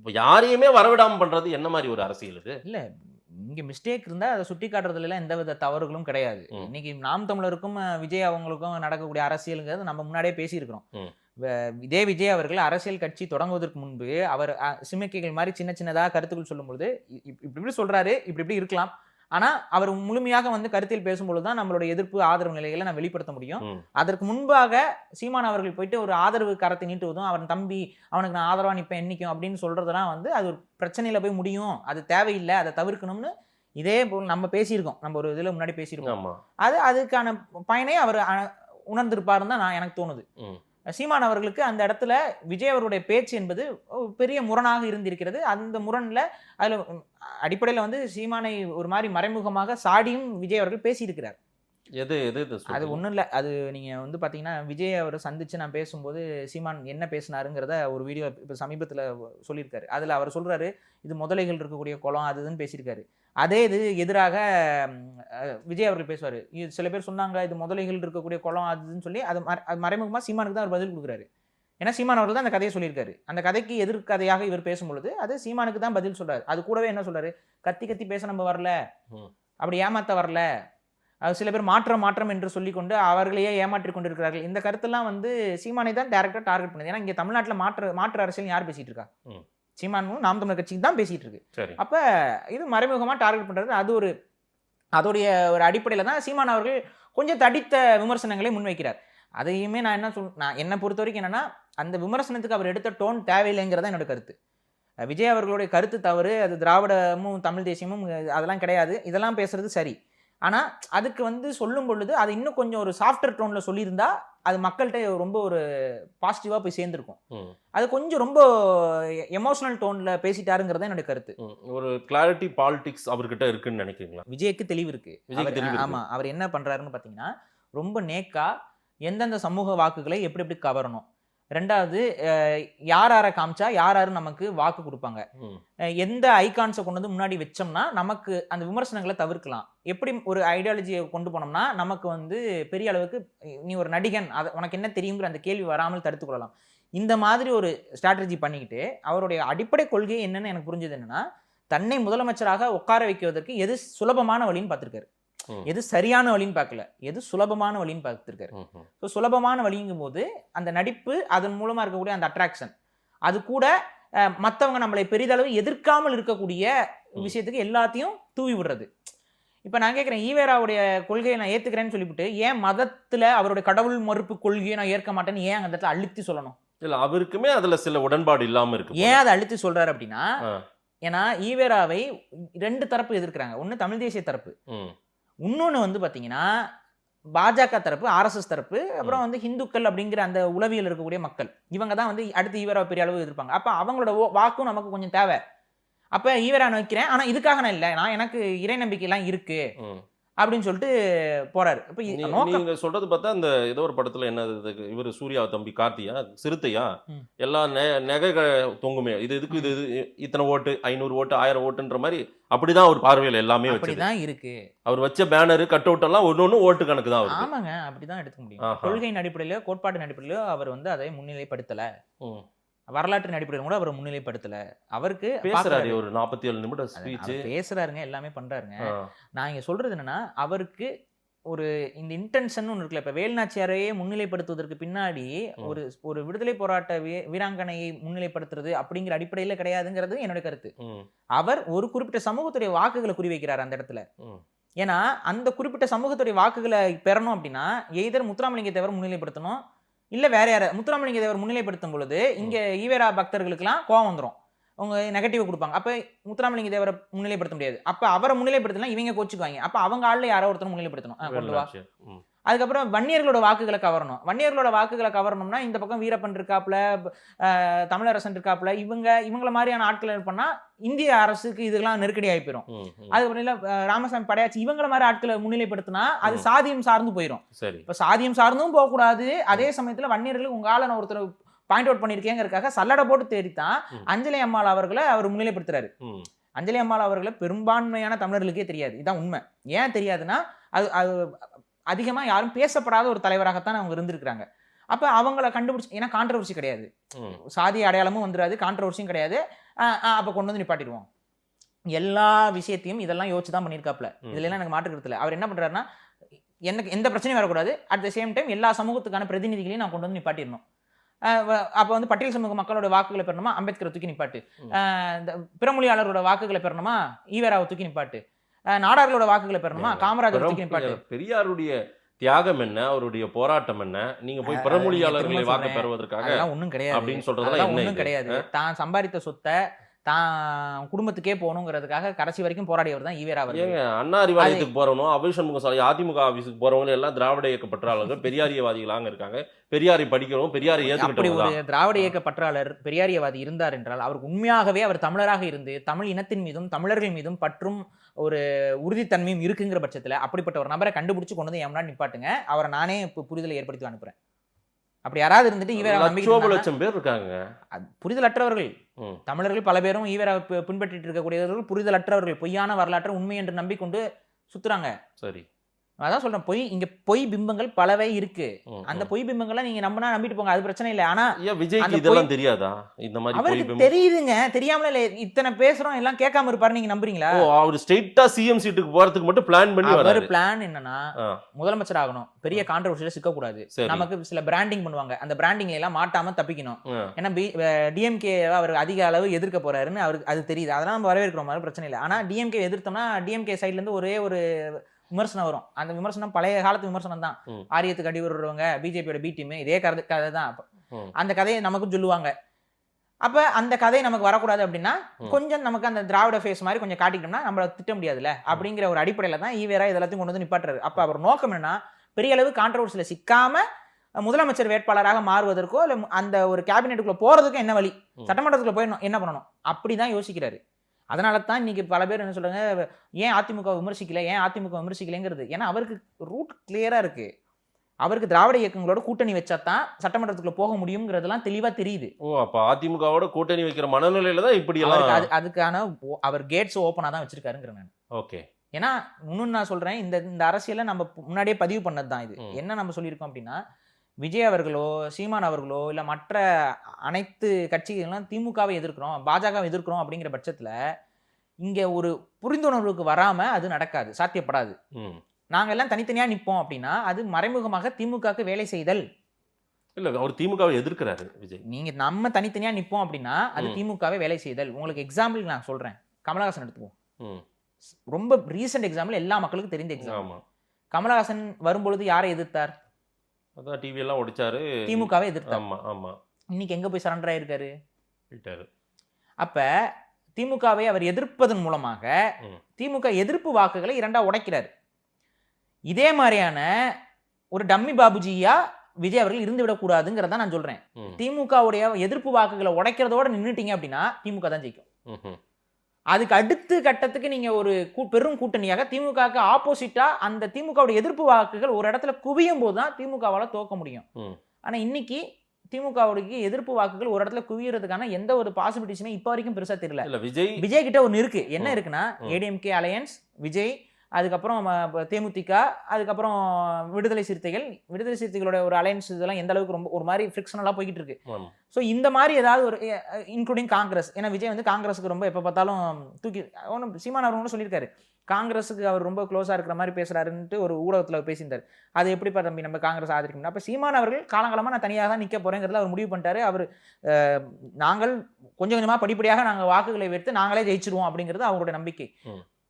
யாரையுமே வரவிடாம பண்றது என்ன மாதிரி ஒரு அரசியல் இது? இல்ல இங்க மிஸ்டேக் இருந்தா அதை சுட்டி காட்டுறதுல எல்லாம் எந்தவித தவறுகளும் கிடையாது. இன்னைக்கு நாம் தமிழருக்கும் விஜய் அவங்களுக்கும் நடக்கக்கூடிய அரசியலுங்கிறது நம்ம முன்னாடியே பேசியிருக்கிறோம். இதே விஜய் அவர்கள் அரசியல் கட்சி தொடங்குவதற்கு முன்பு அவர் சிமிக்கைகள் மாதிரி சின்ன சின்னதா கருத்துக்கள் சொல்லும்பொழுது இப்படி இப்படி சொல்றாரு இப்படி இப்படி இருக்கலாம். ஆனா அவர் முழுமையாக வந்து கருத்தில் பேசும்பொழுது தான் நம்மளோட எதிர்ப்பு ஆதரவு நிலைகளை நான் வெளிப்படுத்த முடியும். அதற்கு முன்பாக சீமான் அவர்கள் போயிட்டு ஒரு ஆதரவு கரத்தை நீட்டுவதும் அவன் தம்பி அவனுக்கு நான் ஆதரவா நிப்பேன் என்னைக்கும் அப்படின்னு சொல்றதெல்லாம் வந்து அது ஒரு பிரச்சனையில போய் முடியும். அது தேவையில்லை அதை தவிர்க்கணும்னு இதே போல் நம்ம பேசியிருக்கோம். நம்ம ஒரு இதுல முன்னாடி பேசியிருக்கோம். அது அதுக்கான பயனை அவர் உணர்ந்திருப்பாருன்னு தான் நான் எனக்கு தோணுது. சீமான் அவர்களுக்கு அந்த இடத்துல விஜய் அவருடைய பேச்சு என்பது பெரிய முரணாக இருந்திருக்கிறது. அந்த முரண்ல அதுல அடிப்படையில் வந்து சீமானை ஒரு மாதிரி மறைமுகமாக சாடியும் விஜய் அவர்கள் பேசியிருக்கிறார். எது எது அது? ஒன்றும் இல்லை. அது நீங்கள் வந்து பார்த்தீங்கன்னா விஜய் அவரை சந்திச்சு நான் பேசும்போது சீமான் என்ன பேசினாருங்கிறத ஒரு வீடியோ இப்போ சமீபத்தில் சொல்லியிருக்காரு. அதில் அவர் சொல்றாரு இது முதலைகள் இருக்கக்கூடிய குளம் அது இதுன்னு பேசியிருக்காரு. அதே இது எதிராக விஜய் அவர்கள் பேசுவார். இது சில பேர் சொன்னாங்க இது முதலைகள் இருக்கக்கூடிய குளம் அது இதுன்னு சொல்லி அது மற- அது மறைமுகமாக சீமானுக்கு தான் அவர் பதில் கொடுக்குறாரு. ஏன்னா சீமான் அவர்கள் தான் அந்த கதையை சொல்லியிருக்காரு. அந்த கதைக்கு எதிர்கதையாக இவர் பேசும்பொழுது அது சீமானுக்கு தான் பதில் சொல்றாரு. அது கூடவே என்ன சொல்றாரு? கத்தி கத்தி பேச நம்ம வரல. அப்படி ஏமாத்த வரல. அது சில பேர் மாற்றம் மாற்றம் என்று சொல்லிக்கொண்டு அவர்களையே ஏமாற்றிக் கொண்டிருக்கிறார்கள். இந்த கருத்தெல்லாம் வந்து சீமானை தான் டேரக்டா டார்கெட் பண்ணுது. ஏன்னா இங்க தமிழ்நாட்டில் மாற்று மாற்று அரசியல் யார் பேசிட்டு இருக்கா. சீமானும் நாம் தமிழர் கட்சிக்கு தான் பேசிட்டு இருக்கு. அப்ப இது மறைமுகமா டார்கெட் பண்றது அது ஒரு அதோடைய ஒரு அடிப்படையில தான் சீமான் அவர்கள் கொஞ்சம் தடித்த விமர்சனங்களை முன்வைக்கிறார். அதையுமே நான் என்ன சொல் நான் என்னை பொறுத்த வரைக்கும் என்னன்னா அந்த விமர்சனத்துக்கு அவர் எடுத்த டோன் தேவையில்லைங்கிறதா என்னோட கருத்து. விஜய் அவர்களுடைய கருத்து தவறு அது திராவிடமும் தமிழ் தேசியமும் அதெல்லாம் கிடையாது. இதெல்லாம் பேசுறது சரி. ஆனா அதுக்கு வந்து சொல்லும் பொழுது அது இன்னும் கொஞ்சம் ஒரு சாஃப்ட்வேர் டோன்ல சொல்லியிருந்தா அது மக்கள்கிட்ட ரொம்ப ஒரு பாசிட்டிவா போய் சேர்ந்துருக்கும். அது கொஞ்சம் ரொம்ப எமோஷனல் டோன்ல பேசிட்டாருங்கிறதா என்னோட கருத்து. ஒரு கிளாரிட்டி பாலிடிக்ஸ் அவர்கிட்ட இருக்குன்னு நினைக்கிறீங்களா? விஜய்க்கு தெளிவு இருக்கு. விஜய்க்கு அவர்- என்ன பண்றாருன்னு பாத்தீங்கன்னா ரொம்ப நேக்கா எந்தெந்த சமூக வாக்குகளை எப்படி எப்படி கவரணும். ரெண்டாவது யார் யாரை காமிச்சா யார் யாரு நமக்கு வாக்கு கொடுப்பாங்க. எந்த ஐகான்ஸை கொண்டு வந்து முன்னாடி வச்சோம்னா நமக்கு அந்த விமர்சனங்களை தவிர்க்கலாம். எப்படி ஒரு ஐடியாலஜியை கொண்டு போனோம்னா நமக்கு வந்து பெரிய அளவுக்கு நீ ஒரு நடிகன் அதை உனக்கு என்ன தெரியுங்கிற அந்த கேள்வி வராமல் தடுத்துக் கொள்ளலாம். இந்த மாதிரி ஒரு ஸ்ட்ராட்டஜி பண்ணிக்கிட்டு அவருடைய அடிப்படை கொள்கை என்னன்னு எனக்கு புரிஞ்சது என்னன்னா தன்னை முதலமைச்சராக உட்கார வைக்குவதற்கு எது சுலபமான வழின்னு பார்த்திருக்காரு. எது சரியான வழின்னு பார்க்கல. எது சுலபமான வழின்னு பார்த்திருக்காரு. ஸோ சுலபமான வழிங்கும் போது அந்த நடிப்பு அதன் மூலமா இருக்கக்கூடிய அந்த அட்ராக்ஷன் அது கூட அஹ், மத்தவங்க நம்மளை பெரிதளவு எதிர்க்காமல் இருக்கக்கூடிய. விஷயத்துக்கு எல்லாத்தையும் தூவி விடுறது. இப்போ நான் கேட்குறேன் ஈவேராவுடைய கொள்கையை நான் ஏத்துக்கிறேன்னு சொல்லிவிட்டு ஏன் மதத்துல அவருடைய கடவுள் மறுப்பு கொள்கையை நான் ஏற்க மாட்டேன்னு ஏன் அந்த இடத்துல அழுத்தி சொல்லணும்? இல்ல அவருக்குமே அதுல சில உடன்பாடு இல்லாம இருக்கு ஏன் அதை அழுத்தி சொல்றாரு அப்படின்னா. ஏன்னா ஈவேராவை ரெண்டு தரப்பு எதிர்க்கிறாங்க. ஒன்று தமிழ் தேசிய தரப்பு. இன்னொன்று வந்து பார்த்தீங்கன்னா பாஜக தரப்பு ஆர்எஸ்எஸ் தரப்பு அப்புறம் வந்து ஹிந்துக்கள் அப்படிங்கிற அந்த உளவியல் இருக்கக்கூடிய மக்கள். இவங்க தான் வந்து அடுத்து ஈவரா பெரிய அளவு எதிர்ப்பாங்க. அப்போ அவங்களோட வாக்கும் நமக்கு கொஞ்சம் தேவை. அப்போ ஈவரா வைக்கிறேன் ஆனால் இதுக்காக நான் இல்லை. நான் எனக்கு இறை நம்பிக்கைலாம் இருக்கு. ம். அப்படின்னு சொல்லிட்டு போறாரு. இப்போ நீங்க சொல்றது பார்த்தா இந்த ஏதோ ஒரு படத்துல என்ன இது இவர் சூர்யா தம்பி கார்த்தியா சிறுத்தையா. எல்லா நகை தொங்குமே. இது இதுக்கு இது இது இத்தனை ஓட்டு ஐநூறு ஓட்டு ஆயிரம் ஓட்டுன்ற மாதிரி அப்படிதான் ஒரு பார்வையில எல்லாமே அப்படிதான் இருக்கு. அவர் வச்ச பேனர் கட் அவுட் எல்லாம் ஒண்ணு ஒண்ணு ஓட்டு கணக்கு தான் ஆமாங்க அப்படிதான் எடுத்துக்க முடியும். கொள்கையின் அடிப்படையிலோ கோட்பாட்டின் அடிப்படையிலோ அவர் வந்து அதை முன்னிலைப்படுத்தல. வரலாற்றின் அடிப்படையில் கூட அவர் முன்னிலைப்படுத்தல. அவருக்கு பேசுறாரு. ஒரு நாற்பத்தி ஏழு நிமிடம் ஸ்பீச் பேசுறாருங்க எல்லாமே பண்றாருங்க. நான் இங்க சொல்றது என்னன்னா அவருக்கு ஒரு இந்த இன்டென்ஷன் ஒன்று இருக்குல்ல இப்ப வேலுநாச்சியாரையே முன்னிலைப்படுத்துவதற்கு பின்னாடி. ஒரு ஒரு விடுதலை போராட்ட வீராங்கனையை முன்னிலைப்படுத்துறது அப்படிங்கிற அடிப்படையில கிடையாதுங்கிறது என்னோட கருத்து. அவர் ஒரு குறிப்பிட்ட சமூகத்துடைய வாக்குகளை குறிவைக்கிறார் அந்த இடத்துல. ஏன்னா அந்த குறிப்பிட்ட சமூகத்துடைய வாக்குகளை பெறணும் அப்படின்னா எய்தர் முத்துராமலிங்க தேவர் முன்னிலைப்படுத்தணும். இல்ல வேற யார முத்துராமலிங்க தேவர் முன்னிலைப்படுத்தும் பொழுது இங்க ஈவேரா பக்தர்களுக்கெல்லாம் கோவம் வந்துரும். அவங்க நெகட்டிவ் கொடுப்பாங்க. அப்ப முத்துராமலிங்க தேவரை முன்னிலைப்படுத்த முடியாது. அப்ப அவரை முன்னிலைப்படுத்தலாம் இவங்க கோச்சுக்குவாங்க. அப்ப அவங்க ஆள்ல யாரோ ஒருத்தர் முன்னிலைப்படுத்தணும். கொண்டு. அதுக்கப்புறம் வன்னியர்களோட வாக்குகளை கவரணும். வன்னியர்களோட வாக்குகளை கவரணும்னா இந்த பக்கம் வீரப்பன் இருக்காப்புல தமிழரசன் இருக்காப்புல இவங்க இவங்கள மாதிரியான ஆட்கள் இருப்போம்னா இந்திய அரசுக்கு இதெல்லாம் நெருக்கடி ஆகி போயிடும். அதுக்கப்புறம் இல்ல ராமசாமி படையாச்சி இவங்கள மாதிரி ஆட்களை முன்னிலைப்படுத்தினா அது. சாதியம் சார்ந்து போயிடும் சரி. இப்ப சாதியம் சார்ந்தும் போகக்கூடாது. அதே சமயத்துல வன்னியர்களுக்கு உங்க ஆளை நான் ஒருத்தர் பாயிண்ட் அவுட் பண்ணிருக்கேங்கிறதுக்காக சல்லடை போட்டு தேடித்தான். அஞ்சலி அம்மாள் அவர்களை அவர் முன்னிலைப்படுத்துறாரு. அஞ்சலி அம்மாள் அவர்களை பெரும்பான்மையான தமிழர்களுக்கே தெரியாது. இதான் உண்மை. ஏன் தெரியாதுன்னா அது அது அதிகமா யாரும் பேசப்படாத ஒரு தலைவராகத்தான் அவங்க இருந்திருக்கிறாங்க. அப்ப அவங்கள கண்டுபிடிச்சு ஏன்னா கான்ட்ரவர்சி கிடையாது. சாதி அடையாளமும் வந்துடாது கான்ட்ரவர்சியும் கிடையாது. அப்ப கொண்டு வந்து நிப்பாட்டிடுவோம். எல்லா விஷயத்தையும் இதெல்லாம் யோசிச்சு தான் பண்ணியிருக்காப்ல ம். இதுல எல்லாம் எனக்கு மாற்றுக்கிறது இல்லை அவர் என்ன பண்றாருன்னா எனக்கு எந்த பிரச்சனையும் வரக்கூடாது. அட் த சேம் டைம் எல்லா சமூகத்துக்கான பிரதிநிதிகளையும் நான் கொண்டு வந்து நிப்பாட்டிடணும். அப்ப வந்து பட்டியல் சமூக மக்களோட வாக்குகளை பெறணுமா? அம்பேத்கரை தூக்கி நிப்பாட்டு. இந்த பிறமொழியாளரோட வாக்குகளை பெறணுமா? ஈவேராவை தூக்கி நிப்பாட்டு. நாடார்களோட வாக்குகளை பெறணுமா? காமராஜர் பெரியாருடைய தியாகம் என்ன? அவருடைய போராட்டம் என்ன? நீங்க போய் பிறமொழியாளர்களை வாக்கு. பெறுவதற்காக ஒண்ணும் கிடையாது. அப்படின்னு சொல்றதெல்லாம் இது? கிடையாது. தான் சம்பாதித்த சொத்தை தான் குடும்பத்துக்கே போகணுங்கிறதுக்காக கடைசி வரைக்கும் போராடியவர் தான் ஈவேரா அவர்கள். ஏங்க அண்ணா அறிவாலயத்துக்கு போறவனும் அபிஷண்முக சாலை அதிமுக ஆபீஸுக்கு போறவங்க எல்லாம் திராவிட இயக்க பற்றாளர்கள் பெரியாரியவாதிகளாங்க இருக்காங்க. பெரியாரை படிக்கிறோம் பெரியாரை அப்படி ஒரு திராவிட இயக்க பற்றாளர் பெரியாரியவாதி இருந்தார் என்றால் அவருக்கு உண்மையாகவே அவர் தமிழராக இருந்து தமிழ் இனத்தின் மீதும் தமிழர்கள் மீதும் பற்றும் ஒரு உறுதித்தன்மையும் இருக்குங்கிற பட்சத்துல அப்படிப்பட்ட ஒரு நபரை கண்டுபிடிச்சு கொண்டு வந்து என் முன்னாடி நிப்பாட்டுங்க. அவரை நானே இப்போ புரிதலை ஏற்படுத்தி அனுப்புறேன். அப்படி யாராவது இருந்துட்டு ஈவேரா லட்சம் பேர் இருக்காங்க. புரிதலற்றவர்கள். தமிழர்கள் பல பேரும் ஈவேரா பின்பற்றிட்டு இருக்கக்கூடியவர்கள் புரிதலற்றவர்கள் பொய்யான வரலாற்றை உண்மை என்று நம்பிக்கொண்டு சுத்துறாங்க. சரி. அதான் சொல்றேன் பொய் இங்க பொய் பிம்பங்கள் பலவே இருக்கு. அந்த. பொய் பிம்பங்களை நீங்க நம்பினா நம்பிட்டு போங்க அது பிரச்சனை இல்லை. ஆனா அந்த இதெல்லாம் தெரியாதா? இந்த மாதிரி அவருக்கு? தெரியுதுங்க தெரியாமல இல்ல. இத்தனை பேசுறோம் எல்லாம் கேட்காம இருப்பாரு நீங்க நம்புறீங்களா? அவர் ஸ்ட்ரெயிட்டா சிஎம் சீட்டுக்கு போறதுக்கு மட்டும் பிளான் பண்ணி அவர் பிளான் என்னன்னா. முதலமைச்சர் ஆகணும். பெரிய கான்ட்ரவர்சியில சிக்க கூடாது. நமக்கு சில பிராண்டிங் பண்ணுவாங்க. அந்த பிராண்டிங்ல எல்லாம் மாட்டாம தப்பிக்கணும். ஏன்னா டிஎம்கே அவர் அதிக அளவு எதிர்க்க போறாருன்னு அவருக்கு அது தெரியுது. அதெல்லாம் நம்ம வரவேற்கிறோம் அது பிரச்சனை இல்லை. ஆனா டிஎம்கே எதிர்த்தோம்னா டிஎம்கே சைடுல இருந்து ஒரே ஒரு விமர்சனம் வரும். அந்த விமர்சனம் பழைய காலத்து விமர்சனம் தான். ஆரியத்துக்கு அடி விடுறவங்க பிஜேபியோட பி டீம் இதே கதை கதை தான். அந்த கதையை நமக்கும் சொல்லுவாங்க. அப்ப அந்த கதை நமக்கு வரக்கூடாது அப்படின்னா. கொஞ்சம் நமக்கு அந்த திராவிட ஃபேஸ் மாதிரி கொஞ்சம் காட்டிட்டோம்னா நம்மள திட்ட முடியாதுல்ல? அப்படிங்கிற ஒரு அடிப்படையில தான் ஈவேரா இதெல்லாத்தையும் கொண்டு வந்து நிப்பாட்டுறாரு. அப்ப அவர் நோக்கம் என்னன்னா பெரிய அளவு கான்ட்ரவர்சியில சிக்காம முதலமைச்சர் வேட்பாளராக மாறுவதற்கோ இல்ல அந்த ஒரு கேபினெட்டுக்குள்ள போறதுக்கும் என்ன வழி. சட்டமன்றத்துக்குள்ள போய் என்ன பண்ணணும்? அப்படிதான் யோசிக்கிறாரு. அதனால தான் இன்னைக்கு பல பேர் என்ன சொல்றாங்க ஏன் அதிமுக விமர்சிக்கல ஏன் அதிமுக விமர்சிக்கலைங்கிறது? ஏன்னா அவருக்கு ரூட் கிளியரா இருக்கு. அவருக்கு திராவிட இயக்கங்களோட கூட்டணி வச்சா தான் சட்டமன்றத்துக்குள்ள போக முடியுங்கிறதெல்லாம் தெளிவா தெரியுது. ஓ அப்ப அதிமுகவோட கூட்டணி வைக்கிற மனநிலையில தான் இப்படி அது அதுக்கான அவர் கேட்ஸ் ஓப்பனா தான் வச்சிருக்காருங்கிற நான். ஓகே. ஏன்னா இன்னும் நான் சொல்றேன் இந்த இந்த அரசியலை நம்ம முன்னாடியே பதிவு பண்ணது தான் இது. என்ன நம்ம சொல்லியிருக்கோம் அப்படின்னா விஜய் அவர்களோ சீமான் அவர்களோ இல்ல மற்ற அனைத்து கட்சிகளும் திமுகவை எதிர்க்கிறோம் பாஜகவை எதிர்க்கிறோம் அப்படிங்கிற பட்சத்துல இங்க ஒரு புரிந்துணர்வுக்கு வராம அது நடக்காது சாத்தியப்படாது. ம். நாங்க எல்லாம் தனித்தனியா நிப்போம் அப்படின்னா அது மறைமுகமாக திமுகவுக்கு வேலை செய்தல். இல்ல அவர் திமுகவை எதிர்க்கிறாரு விஜய். நீங்க நம்ம தனித்தனியா நிப்போம் அப்படின்னா அது. திமுகவே வேலை செய்தல். உங்களுக்கு எக்ஸாம்பிள் நான் சொல்றேன். கமலஹாசன் எடுத்துக்குவோம். ரொம்ப ரீசெண்ட் எக்ஸாம்பிள் எல்லா மக்களுக்கும் தெரிந்த எக்ஸாம்பிள் கமலஹாசன் வரும்பொழுது யாரை எதிர்த்தார்? அதான் டிவி எல்லாம் ஒடிச்சாரு. திமுகவை எதிர்த்தார். ஆமா ஆமா. இன்னைக்கு எங்க போய் சரண்டர் ஆயிருக்காரு? அப்ப திமுகவை அவர் எதிர்ப்பதன் மூலமாக. திமுக எதிர்ப்பு வாக்குகளை இரண்டா உடைக்கிறார். இதே மாதிரியான ஒரு டம்மி பாபுஜியா விஜய் அவர்கள் இருந்து விடக்கூடாதுங்கிறத நான் சொல்றேன். திமுகவுடைய எதிர்ப்பு வாக்குகளை உடைக்கிறதோட நின்னுட்டீங்க அப்படின்னா திமுக தான் ஜெயிக்கும். அதுக்கு அடுத்த கட்டத்துக்கு நீங்க ஒரு பெரும் கூட்டணியாக திமுகவுக்கு ஆப்போசிட்டா அந்த திமுகவுடைய எதிர்ப்பு வாக்குகள் ஒரு இடத்துல குவியும் போது தான் திமுகவால தோக்க முடியும் ம். ஆனா இன்னைக்கு திமுகவுடைய எதிர்ப்பு வாக்குகள் ஒரு இடத்துல குவியறதுக்கான எந்த ஒரு பாசிபிலிட்டிஸுமே இப்போ வரைக்கும் பெருசா தெரியல விஜய் விஜய் கிட்ட ஒன்று இருக்கு என்ன. இருக்குன்னா. ஏடிஎம்கே அலையன்ஸ் விஜய் அதுக்கப்புறம் தேமுதிக அதுக்கப்புறம் விடுதலை சிறுத்தைகள். விடுதலை சிறுத்தைகளோட ஒரு அலையன்ஸ் இதெல்லாம் எந்த அளவுக்கு ரொம்ப ஒரு மாதிரி ஃபிரிக்ஷனலாக போய்கிட்டு இருக்கு. ஸோ இந்த மாதிரி ஏதாவது ஒரு இன்க்ளூடிங் காங்கிரஸ். ஏன்னா விஜய் வந்து காங்கிரஸுக்கு ரொம்ப எப்போ பார்த்தாலும் தூக்கி ஒன்றும் சீமான் அவர் கூட சொல்லியிருக்காரு. காங்கிரஸுக்கு அவர் ரொம்ப க்ளோஸாக இருக்கிற மாதிரி பேசுறாருன்ட்டு ஒரு ஊடகத்தில் பேசியிருந்தார். அது எப்படிப்பா தம்பி நம்ம காங்கிரஸ் ஆதரிக்கணும் அப்போ சீமான் அவர்கள் காலங்காலமாக நான் தனியாக தான் நிற்க போகிறேங்கிறத அவர் முடிவு பண்ணிட்டாரு. அவர் நாங்கள் கொஞ்சம் கொஞ்சமாக படிப்படியாக நாங்கள் வாக்குகளை வைத்து நாங்களே ஜெயிச்சிருவோம் அப்படிங்கிறது அவருடைய நம்பிக்கை.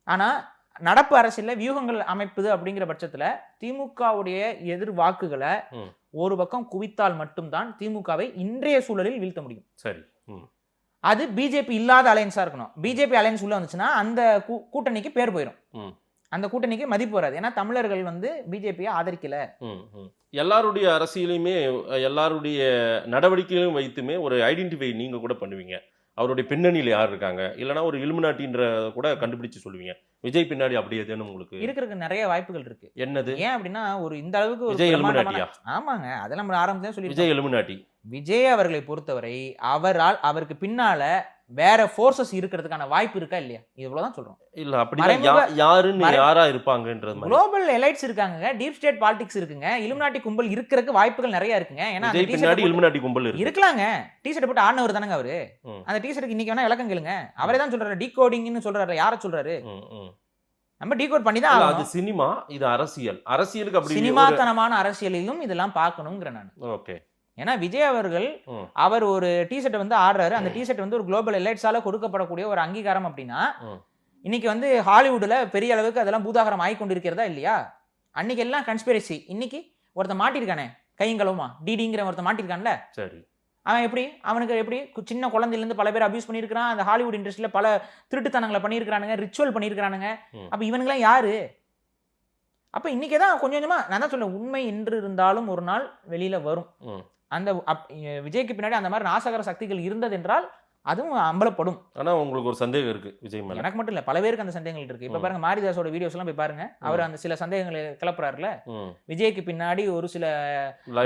ஆனால் நடப்பு அரசியலில் வியூகங்கள் அமைப்புது அப்படிங்கிற பட்சத்தில் திமுகவுடைய எதிர் வாக்குகளை. ஒரு பக்கம் குவித்தால் மட்டும்தான் திமுகவை இன்றைய சூழலில் வீழ்த்த முடியும். சரி. அது பிஜேபி இல்லாத அலையன்ஸா இருக்கணும். பிஜேபி அலையன்ஸ் உள்ள வந்துச்சுன்னா அந்த கூட்டணிக்கு பேர் போயிடும். அந்த கூட்டணிக்கு மதிப்பு வராது. ஏன்னா தமிழர்கள் வந்து பிஜேபியை ஆதரிக்கல. எல்லாருடைய அரசியலையுமே எல்லாருடைய நடவடிக்கைகளையும் வைத்துமே ஒரு ஐடென்டிஃபை நீங்க கூட பண்ணுவீங்க. அவருடைய பின்னணியில யார் இருக்காங்க? இல்லைன்னா ஒரு இலுமினாட்டின்ற கூட கண்டுபிடிச்சு சொல்லுவீங்க. விஜய் பின்னாடி அப்படி எதுன்னு உங்களுக்கு இருக்கிறதுக்கு நிறைய வாய்ப்புகள் இருக்கு. என்னது? ஏன் அப்படின்னா ஒரு இந்த அளவுக்கு விஜய் எலுமினாட்டியா ஆமாங்க. அதை நம்ம ஆரம்பத்தையும் சொல்லி விஜய் எலுமினாட்டி விஜய் அவர்களை பொறுத்தவரை அவரால் அவருக்கு பின்னால வேற ஃபோர்ஸஸ் இருக்கிறதுக்கான வாய்ப்பு இருக்கா இல்லையா? இவ்வளவுதான் சொல்றோம். இல்ல அப்படி யாருன்னு யாரா இருப்பாங்கன்றது குளோபல் எலைட்ஸ் இருக்காங்க டீப் ஸ்டேட் பாலிடிக்ஸ் இருக்குங்க இலுமினாட்டி கும்பல் இருக்கிறதுக்கு வாய்ப்புகள் நிறைய இருக்குங்க. ஏன்னா பின்னாடி இலுமினாட்டி கும்பல் இருக்கு. இருக்கலாங்க. டிஷர்ட் போட்டு ஆடினவர் தானங்க அவரு. அந்த டிஷர்ட்டுக்கு இன்னைக்கு வேணா விளக்கம் கேளுங்க. அவரே தான் சொல்றாரு டீகோடிங்னு சொல்றாரு யார சொல்றாரு. நம்ம டீகோட் பண்ணி தான் அது சினிமா இது அரசியல். அரசியலுக்கு அப்படி சினிமாத்தனமான அரசியலிலும் இதெல்லாம் பார்க்கணுங்கிற நான். ஓகே. ஏன்னா விஜய் அவர்கள். அவர் ஒரு டிஷர்ட் வந்து ஆடுறாரு. அந்த டிஷர்ட் வந்து ஒரு குளோபல் எலைட்ஸால கொடுக்கப்படக்கூடிய ஒரு அங்கீகாரம் அப்படின்னா. இன்னைக்கு வந்து ஹாலிவுட்ல பெரிய அளவுக்கு அதெல்லாம் பூதாகரம் ஆகி கொண்டிருக்கிறதா இல்லையா? அன்னைக்கு எல்லாம் கன்ஸ்பிரசி இன்னைக்கு ஒருத்தன் மாட்டிருக்கானே கையங்களவுமா டிடிங்கிற ஒருத்தன் மாட்டிருக்கான்ல? சரி. அவன் எப்படி? அவனுக்கு எப்படி? சின்ன குழந்தையிலேருந்து பல பேர் அபியூஸ் பண்ணியிருக்கிறான். அந்த ஹாலிவுட் இண்டஸ்ட்ரியில் பல திருட்டுத்தனங்களை பண்ணியிருக்கிறானுங்க ரிச்சுவல் பண்ணியிருக்கிறானுங்க. அப்போ இவனுங்களாம் யாரு? அப்போ இன்னைக்கு தான் கொஞ்சம் கொஞ்சமாக நான் தான் சொல்ல உண்மை என்று இருந்தாலும் ஒரு நாள் வெளியில் வரும். அந்த அப்- விஜய்க்கு பின்னாடி அந்த மாதிரி நாசகர சக்திகள் இருந்தது என்றால் அதுவும் அம்பலப்படும். ஆனா உங்களுக்கு ஒரு சந்தேகம் இருக்கு விஜய் மேல. எனக்கு மட்டும் இல்லை பல பேருக்கு அந்த சந்தேகங்கள் இருக்கு. இப்போ. பாருங்க மாரிதாஸோட வீடியோஸ் எல்லாம் போய் பாருங்க. அவர் அந்த சில சந்தேகங்களை கிளப்புறாருல. விஜய்க்கு பின்னாடி ஒரு சில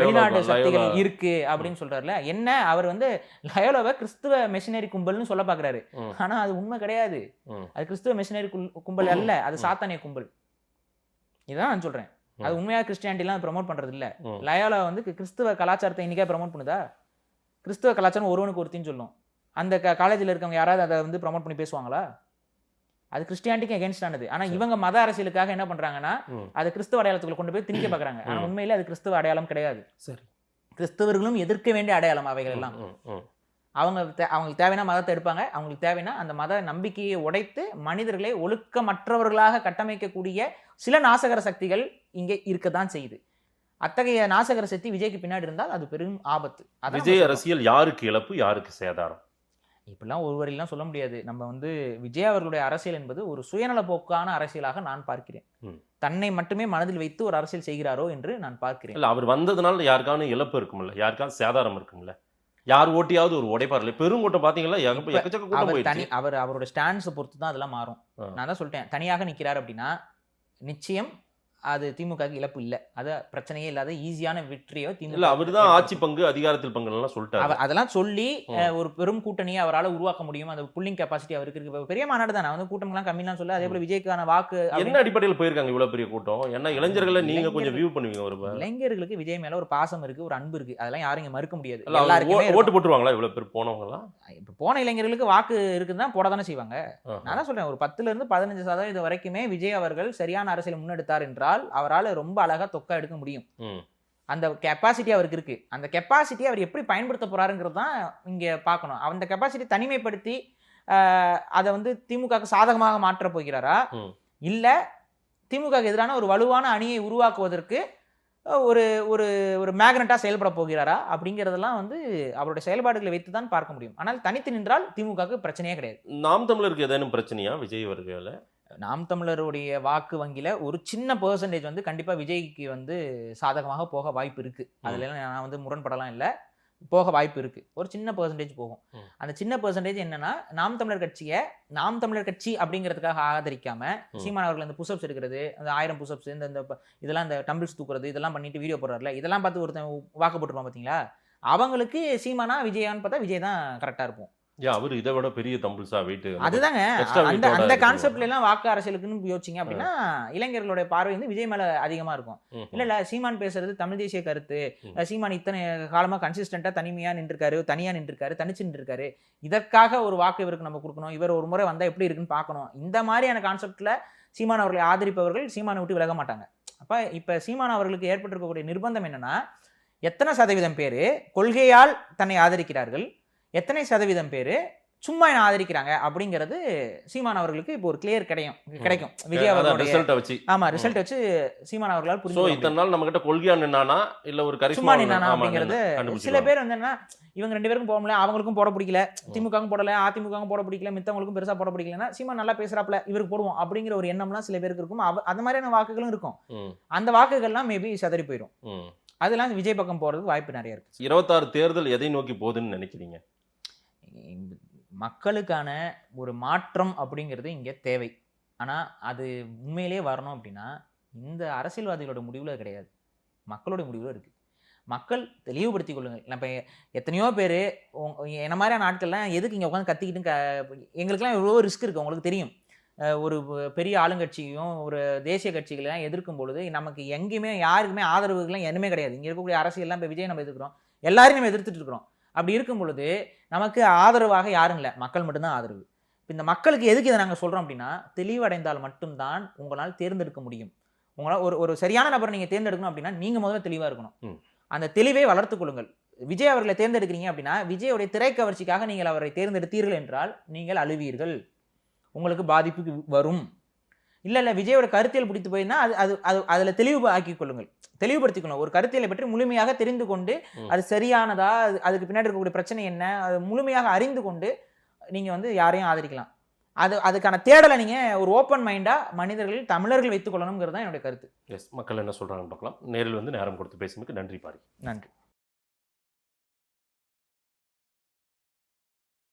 வெளிநாட்டு சக்திகள் இருக்கு அப்படின்னு சொல்றாருல. என்ன அவர் வந்து லயோலாவை கிறிஸ்துவ மிஷினரி கும்பல்னு சொல்ல பாக்குறாரு. ஆனா அது உண்மை கிடையாது. அது கிறிஸ்துவ மிஷினரி கும்பல் அல்ல அது சாத்தானிய கும்பல். இதான் நான் சொல்றேன். அது ம். உண்மையா கிறிஸ்டியானிட்டிலாம் ப்ரமோட் பண்றது இல்ல. லயோலா வந்து கி- கிறிஸ்துவ கலாச்சாரத்தை இன்னைக்கே ப்ரமோட் பண்ணுதா கிறிஸ்துவ கலாச்சாரம் ஒருவனுக்கு ஒருத்தின்னு சொல்லும் அந்த காலேஜில் இருக்கவங்க யாராவது அதை வந்து ப்ரமோட் பண்ணி பேசுவாங்களா அது கிறிஸ்டியானிட்டிக்கு அகேன்ஸ்ட் ஆனது ஆனா சரி. இவங்க மத அரசியலுக்காக என்ன பண்றாங்கன்னா ம். அதை கிறிஸ்துவ அடையாளத்துக்குள்ள கொண்டு போய் திணிக்க பாக்குறாங்க ஆனா ம். உண்மையிலே அது கிறிஸ்துவ அடையாளம் கிடையாது சரி கிறிஸ்தவர்களும் எதிர்க்க வேண்டிய அடையாளம் அவைகள் எல்லாம். அவங்க தே- அவங்களுக்கு தேவையான மதத்தை எடுப்பாங்க. அவங்களுக்கு தேவைன்னா அந்த மத நம்பிக்கையை உடைத்து மனிதர்களை ஒழுக்கமற்றவர்களாக கட்டமைக்கக்கூடிய சில நாசகர சக்திகள் இங்கே இருக்கத்தான் செய்யுது. அத்தகைய நாசகர சக்தி விஜய்க்கு பின்னாடி இருந்தால் அது பெரும் ஆபத்து. விஜய். அரசியல் யாருக்கு இழப்பு யாருக்கு சேதாரம்? இப்படிலாம் ஒரு வரிலாம் சொல்ல முடியாது. நம்ம வந்து விஜய் அவர்களுடைய அரசியல் என்பது ஒரு சுயநல போக்கான அரசியலாக நான் பார்க்கிறேன். தன்னை மட்டுமே மனதில் வைத்து ஒரு அரசியல் செய்கிறாரோ என்று நான் பார்க்கிறேன். இல்ல அவர் வந்ததுனால யாருக்கான இழப்பு இருக்கும்ல யாருக்காவது சேதாரம் இருக்கும்ல யார் ஓட்டியாவது ஒரு உடைப்பார்ல பெருங்கூட்டம் பாத்தீங்களா? எக்கச்சக்க கூட்டம் அவர் தனி அவர் அவரோட ஸ்டாண்ட்ஸை பொறுத்து தான் அதெல்லாம் மாறும். நான் தான் சொல்லிட்டேன் தனியாக நிற்கிறார் அப்படின்னா நிச்சயம் அது திமுகவுக்கு இழப்பு இல்லை. அது பிரச்சனையே இல்லாத ஈஸியான வெற்றியோ திமுக இல்ல அவர்தான் ஆட்சி பங்கு அதிகாரத்தில் பங்கு எல்லாம் சொல்லிட்டாரு. அவர் அதெல்லாம் சொல்லி ஒரு பெரும் கூட்டணியை அவரால் உருவாக்க முடியும். அந்த புல்லிங் கெப்பாசிட்டி அவருக்கு இருக்கு. பெரிய மாநாடு தான் வந்து கூட்டம்லாம் கம்மிலாம் சொல்ல அதே போல விஜய்க்கான வாக்கு என்ன அடிப்படையில் போயிருக்காங்க இவ்வளவு பெரிய கூட்டம்? என்ன இளைஞர்களை நீங்க கொஞ்சம் வியூ பண்ணுவீங்க ஒரு இளைஞர்களுக்கு விஜய் மேல ஒரு பாசம் இருக்கு ஒரு அன்பு இருக்கு. அதெல்லாம் யாரும் இங்க மறுக்க முடியாது. எல்லாருக்குமே. ஓட்டு போட்டுருவாங்களா இவ்வளவு பேர் போனவங்க எல்லாம் இப்ப போன இளைஞர்களுக்கு வாக்கு இருக்குன்னு தான் போட தானே செய்வாங்க நான் தான் சொல்றேன் ஒரு பத்துல இருந்து பதினஞ்சு சதவீதம் வரைக்குமே விஜய் அவர்கள் சரியான அரசியல் முன்னெடுத்தார் என்றால் அவரால் ரொம்ப அழகா தொக்கா எடுக்க முடியும். அந்த கெப்பாசிட்டி அவருக்கு இருக்கு. அந்த கெப்பாசிட்டி அவர் எப்படி பயன்படுத்த போறாருங்கிறது தான் இங்க பார்க்கணும். அந்த கெப்பாசிட்டி தனிமைப்படுத்தி அதை வந்து திமுகவுக்கு சாதகமாக மாற்ற போகிறாரா. இல்ல திமுகவுக்கு எதிரான ஒரு வலுவான அணியை உருவாக்குவதற்கு ஒரு ஒரு ஒரு மேக்னட்டா செயல்பட போகிறாரா? அப்படிங்கிறதெல்லாம் வந்து அவருடைய செயல்பாடுகளை வைத்து தான் பார்க்க முடியும். ஆனால் தனித்து நின்றால் திமுகவுக்கு பிரச்சனையே கிடையாது. நாம் தமிழருக்கு ஏதேனும் பிரச்சனையா? விஜய் அவர்கள? நாம் தமிழருடைய வாக்கு வங்கியில ஒரு சின்ன பெர்சன்டேஜ் வந்து கண்டிப்பா விஜய்க்கு வந்து சாதகமாக போக வாய்ப்பு இருக்கு. அதுல எல்லாம் நான் வந்து முரண்படலாம் இல்ல. போக வாய்ப்பு இருக்கு. ஒரு சின்ன பெர்சன்டேஜ் போகும். அந்த சின்ன பெர்சன்டேஜ் என்னன்னா நாம் தமிழர் கட்சியை நாம் தமிழர் கட்சி அப்படிங்கிறதுக்காக ஆதரிக்காம ம். சீமான் அவர்கள் அந்த புஷ்அப்ஸ் எடுக்கிறது அந்த ஆயிரம் புஷ்அப்ஸ் இந்த இந்த இதெல்லாம் இந்த டம்பிள்ஸ் தூக்குறது இதெல்லாம் பண்ணிட்டு வீடியோ போடுறாருல இதெல்லாம் பார்த்து ஒருத்தன் வாக்கு போட்டுருப்பான் பாத்தீங்களா? அவங்களுக்கு சீமானா விஜயான்னு பார்த்தா விஜய் தான் கரெக்டா இருக்கும் ஏன் அவரு இதை விட பெரிய தம்பிள்ஸா வெயிட் அதுதாங்க. அந்த அந்த. கான்செப்ட்ல எல்லாம் வாக்கு அரசியலுக்குன்னு யோசிச்சீங்க அப்படின்னா இளைஞர்களுடைய பார்வை வந்து விஜய் மேல அதிகமா இருக்கும். இல்ல இல்ல சீமான் பேசுறது தமிழ் தேசிய கருத்து. சீமான் இத்தனை காலமா கன்சிஸ்டன்டா தனிமையா நின்றுருக்காரு தனியா நின்றுருக்காரு தனிச்சு நின்றுருக்காரு. இதற்காக ஒரு வாக்கு இவருக்கு நம்ம கொடுக்கணும். இவர் ஒரு முறை வந்தா எப்படி இருக்குன்னு பார்க்கணும். இந்த மாதிரியான கான்செப்ட்ல சீமான் அவர்களை ஆதரிப்பவர்கள் சீமானை விட்டு விலக மாட்டாங்க. அப்ப இப்ப சீமான் அவர்களுக்கு ஏற்பட்டிருக்கக்கூடிய நிர்பந்தம் என்னன்னா எத்தனை சதவீதம் பேரு கொள்கையால் தன்னை ஆதரிக்கிறார்கள்? எத்தனை சதவீதம் பேரு சும்மா என்ன ஆதரிக்கிறாங்க அப்படிங்கிறது சீமான் அவர்களுக்கு இப்போ ஒரு கிளியர் கிடைக்கும். கிடைக்கும் விஜய் அவர்களுடைய வச்சு. ஆமா ரிசல்ட் வச்சு சீமான் அவர்களால் புரிஞ்சு இத்தனை நாள் நம்ம கிட்ட கொள்கையா நின்னானா? இல்ல ஒரு கரிஷ்மா நின்னானா அப்படிங்கிறது. சில பேர் வந்து என்ன இவங்க ரெண்டு பேருக்கும் போட முடியல அவங்களுக்கும் போட பிடிக்கல திமுகவும் போடல அதிமுகவும் போட பிடிக்கல மித்தவங்களுக்கும் பெருசா போட பிடிக்கலன்னா சீமா நல்லா பேசுறாப்ல இவருக்கு போடுவோம் அப்படிங்கிற ஒரு எண்ணம்லாம் சில பேருக்கு இருக்கும். அந்த மாதிரியான வாக்குகளும் இருக்கும். அந்த வாக்குகள்லாம் மேபி சதறி போயிடும். அதெல்லாம் விஜய் பக்கம் போறதுக்கு வாய்ப்பு நிறைய இருக்கு. இருபத்தாறு தேர்தல் எதை நோக்கி போகுதுன்னு நினைக்கிறீங்க? மக்களுக்கான ஒரு மாற்றம் அப்படிங்கிறது இங்கே தேவை. ஆனால் அது உண்மையிலேயே வரணும் அப்படின்னா இந்த அரசியல்வாதிகளோட முடிவில் கிடையாது. மக்களோட முடிவில் இருக்குது மக்கள் தெளிவுபடுத்தி கொள்ளுங்கள். நம்ம எத்தனையோ பேர் என்ன மாதிரியான ஆட்கள்லாம் எதுக்கு இங்கே உட்காந்து கத்திக்கிட்டு க எங்களுக்கெல்லாம் எவ்வளோ ரிஸ்க் இருக்குது உங்களுக்கு தெரியும். ஒரு பெரிய ஆளுங்கட்சியும் ஒரு தேசிய கட்சிகளையும் எதிர்க்கும் பொழுது நமக்கு எங்கேயுமே யாருக்குமே ஆதரவுகள்லாம் எதுவுமே கிடையாது. இங்கே இருக்கக்கூடிய அரசியல்லாம் இப்போ விஜய் நம்ம எதிர்க்கிறோம். எல்லாரையும் நம்ம எதிர்த்துட்டு இருக்கிறோம். அப்படி இருக்கும் பொழுது நமக்கு ஆதரவாக யாரும் இல்லை. மக்கள் மட்டும்தான் ஆதரவு. இப்ப இந்த மக்களுக்கு எதுக்கு இதை நாங்கள் சொல்கிறோம் அப்படின்னா தெளிவடைந்தால் மட்டும்தான் உங்களால் தேர்ந்தெடுக்க முடியும். உங்களால் ஒரு ஒரு சரியான நபரை நீங்கள் தேர்ந்தெடுக்கணும் அப்படின்னா நீங்கள் முதல்ல தெளிவாக இருக்கணும். அந்த தெளிவை வளர்த்துக் கொள்ளுங்கள். விஜய் அவர்களை தேர்ந்தெடுக்கிறீங்க அப்படின்னா விஜயோடைய திரைக்கவர்ச்சிக்காக நீங்கள் அவரை தேர்ந்தெடுத்தீர்கள் என்றால் நீங்கள் அழுவீர்கள். உங்களுக்கு பாதிப்புக்கு வரும். இல்லை இல்லை விஜயோட கருத்தியல் பிடித்து போயிருந்தா அது அது அது அதில் தெளிவு ஆக்கிக் கொள்ளுங்கள். தெளிவுபடுத்திக் கொள்ளுங்கள் ஒரு கருத்தியலை பற்றி முழுமையாக தெரிந்து கொண்டு. அது சரியானதா அது அதுக்கு பின்னாடி இருக்கக்கூடிய பிரச்சனை என்ன அது முழுமையாக அறிந்து கொண்டு நீங்கள் வந்து யாரையும் ஆதரிக்கலாம். அது அதுக்கான தேடலை நீங்கள் ஒரு ஓப்பன் மைண்டாக மனிதர்கள் தமிழர்கள் வைத்துக் கொள்ளணுங்கிறது தான் என்னுடைய கருத்து. எஸ் மக்கள் என்ன சொல்றாங்கன்னு பார்க்கலாம். நேரில் வந்து நேரம் கொடுத்து பேசியதுக்கு நன்றி பாரி. நன்றி.